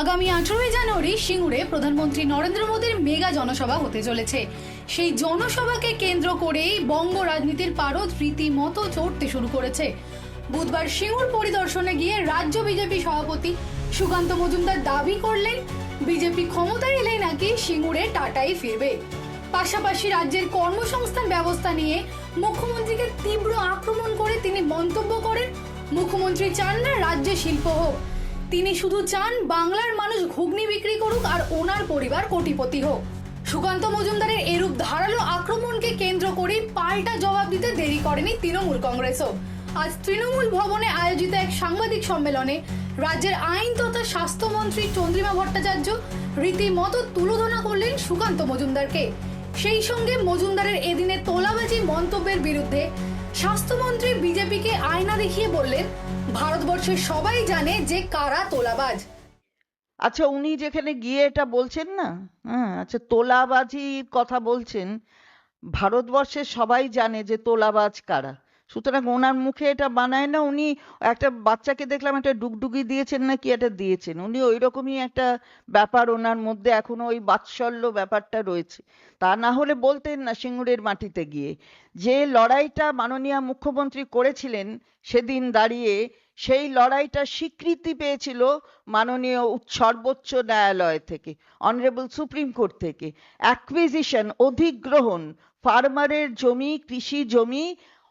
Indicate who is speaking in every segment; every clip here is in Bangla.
Speaker 1: আগামী আঠারোই জানুয়ারি সিঙ্গুরে প্রধানমন্ত্রী নরেন্দ্র মোদীর মেগা জনসভা হতে চলেছে। সেই জনসভাকে কেন্দ্র করেই বঙ্গ রাজনীতির পারদ রীতিমতো চড়তে শুরু করেছে। বুধবার সিঙ্গুর পরিদর্শনে গিয়ে রাজ্য বিজেপি সভাপতি সুকান্ত মজুমদার দাবি করলেন, বিজেপি ক্ষমতায় এলেই নাকি সিঙ্গুরে টাটাই ফিরবে। পাশাপাশি রাজ্যের কর্মসংস্থান ব্যবস্থা নিয়ে মুখ্যমন্ত্রীকে তীব্র আক্রমণ করে তিনি মন্তব্য করেন, মুখ্যমন্ত্রী চান না রাজ্যে শিল্প হোক। তিনি শুধু চান বাংলার মানুষ ঘুগনি বিক্রি করুক আর ওনার পরিবার কোটিপতি হোক। সুকান্ত মজুমদারের এরূপ ধারালো আক্রমণকে কেন্দ্র করে পাল্টা জবাব দিতে দেরি করেনি তৃণমূল কংগ্রেসও। আজ তৃণমূল ভবনে আয়োজিত এক সাংবাদিক সম্মেলনে রাজ্যের আইন তথা স্বাস্থ্যমন্ত্রী চন্দ্রিমা ভট্টাচার্য রীতিমতো তুলোধনা করলেন সুকান্ত মজুমদারকে। সেই সঙ্গে মজুমদারের এদিনের তোলাবাজি মন্তব্যের বিরুদ্ধে স্বাস্থ্যমন্ত্রী বিজেপিকে আয়না দেখিয়ে বললেন ভারতবর্ষের সবাই জানে যে কারা তোলাবাজ।
Speaker 2: আচ্ছা উনি যেখানে গিয়ে এটা বলছেন না? হ্যাঁ আচ্ছা তোলাবাজির কথা বলছেন। ভারতবর্ষের সবাই জানে যে তোলাবাজ কারা। সুতরাং ওনার মুখে এটা বানায় না, উনি একটা বাচ্চাকে দেখলাম একটা ডুগডুগি দিয়েছেন না কি একটা দিয়েছেন। উনি ওই রকমই একটা ব্যাপার ওনার মধ্যে এখনও ওই বাৎসল্য ব্যাপারটা রয়েছে। তা না হলে বলতেন না সিঙ্গুরের মাটিতে গিয়ে, যে লড়াইটা মাননীয় মুখ্যমন্ত্রী করেছিলেন সেদিন দাঁড়িয়ে, সেই লড়াইটা স্বীকৃতি পেয়েছিল মাননীয় সর্বোচ্চ ন্যায়ালয় থেকে, অনারেবল সুপ্রিম কোর্ট থেকে। অ্যাকুইজিশন, অধিগ্রহণ, ফার্মারের জমি, কৃষি জমি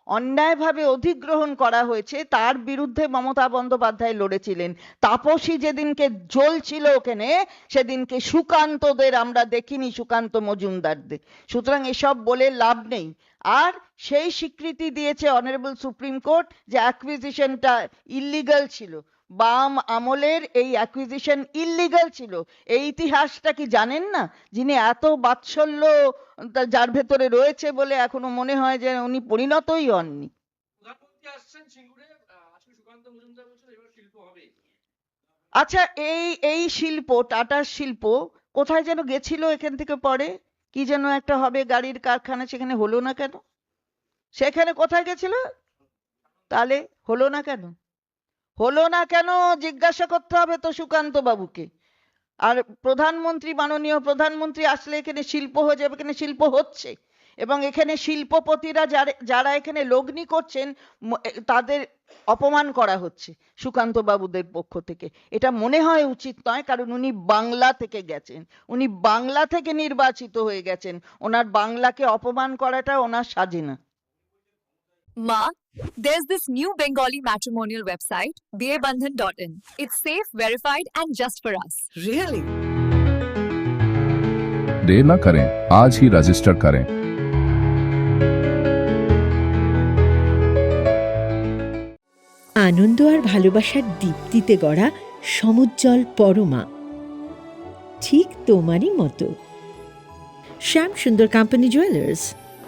Speaker 2: অন্যায়ভাবে অধিগ্রহণ করা হয়েছে, তার বিরুদ্ধে মমতা বন্দ্যোপাধ্যায় লড়েছিলেন। তাপসী যেদিনকে জ্বলছিল ওখানে, সেদিনকে সুকান্তদের আমরা দেখিনি, সুকান্ত মজুমদারদের। সুতরাং এসব বলে লাভ নেই। আর সেই স্বীকৃতি দিয়েছে অনারেবল সুপ্রিম কোর্ট যে অ্যাকুইজিশনটা ইল্লিগাল ছিল। বাম আমলের এই অ্যাকুইজিশন ইল্লিগাল ছিল। এই ইতিহাসটা কি জানেন না? যিনি এত বাৎসল্য যার ভেতরে রয়েছে বলে এখনও মনে হয় যে উনি পরিণতই হননি। আচ্ছা এই এই শিল্প টাটার শিল্প কোথায় যেন গেছিল এখান থেকে পরে? কি যেন একটা হবে গাড়ির কারখানা সেখানে হলো না কেন? সেখানে কোথায় গেছিল? তাহলে হলো না কেন? হলো না কেন জিজ্ঞাসা করতে হবে তো সুকান্ত বাবুকে। আর প্রধানমন্ত্রী, মাননীয় প্রধানমন্ত্রী আসলে এখানে শিল্প হয়ে যাবে, এখানে শিল্প হচ্ছে। এবং এখানে শিল্পপতিরা যারা এখানে লগ্নি করছেন তাদের অপমান করা হচ্ছে সুকান্ত বাবুদের পক্ষ থেকে। এটা মনে হয় উচিত নয়, কারণ উনি বাংলা থেকে গেছেন। উনি বাংলা থেকে নির্বাচিত হয়ে গেছেন। ওনার বাংলাকে অপমান করাটা ওনার সাজে না।
Speaker 3: Ma, there's this new Bengali matrimonial website, babandhan.in. It's safe, verified, and just for us.
Speaker 4: Really?
Speaker 5: देर न करें आज ही रजिस्टर करें
Speaker 4: আনন্দ আর ভালোবাসার দীপ্তিতে গড়া সমুজ্জ্বল পরমা ঠিক তোমারই মতো শ্যাম সুন্দর কোম্পানি জুয়েলার্স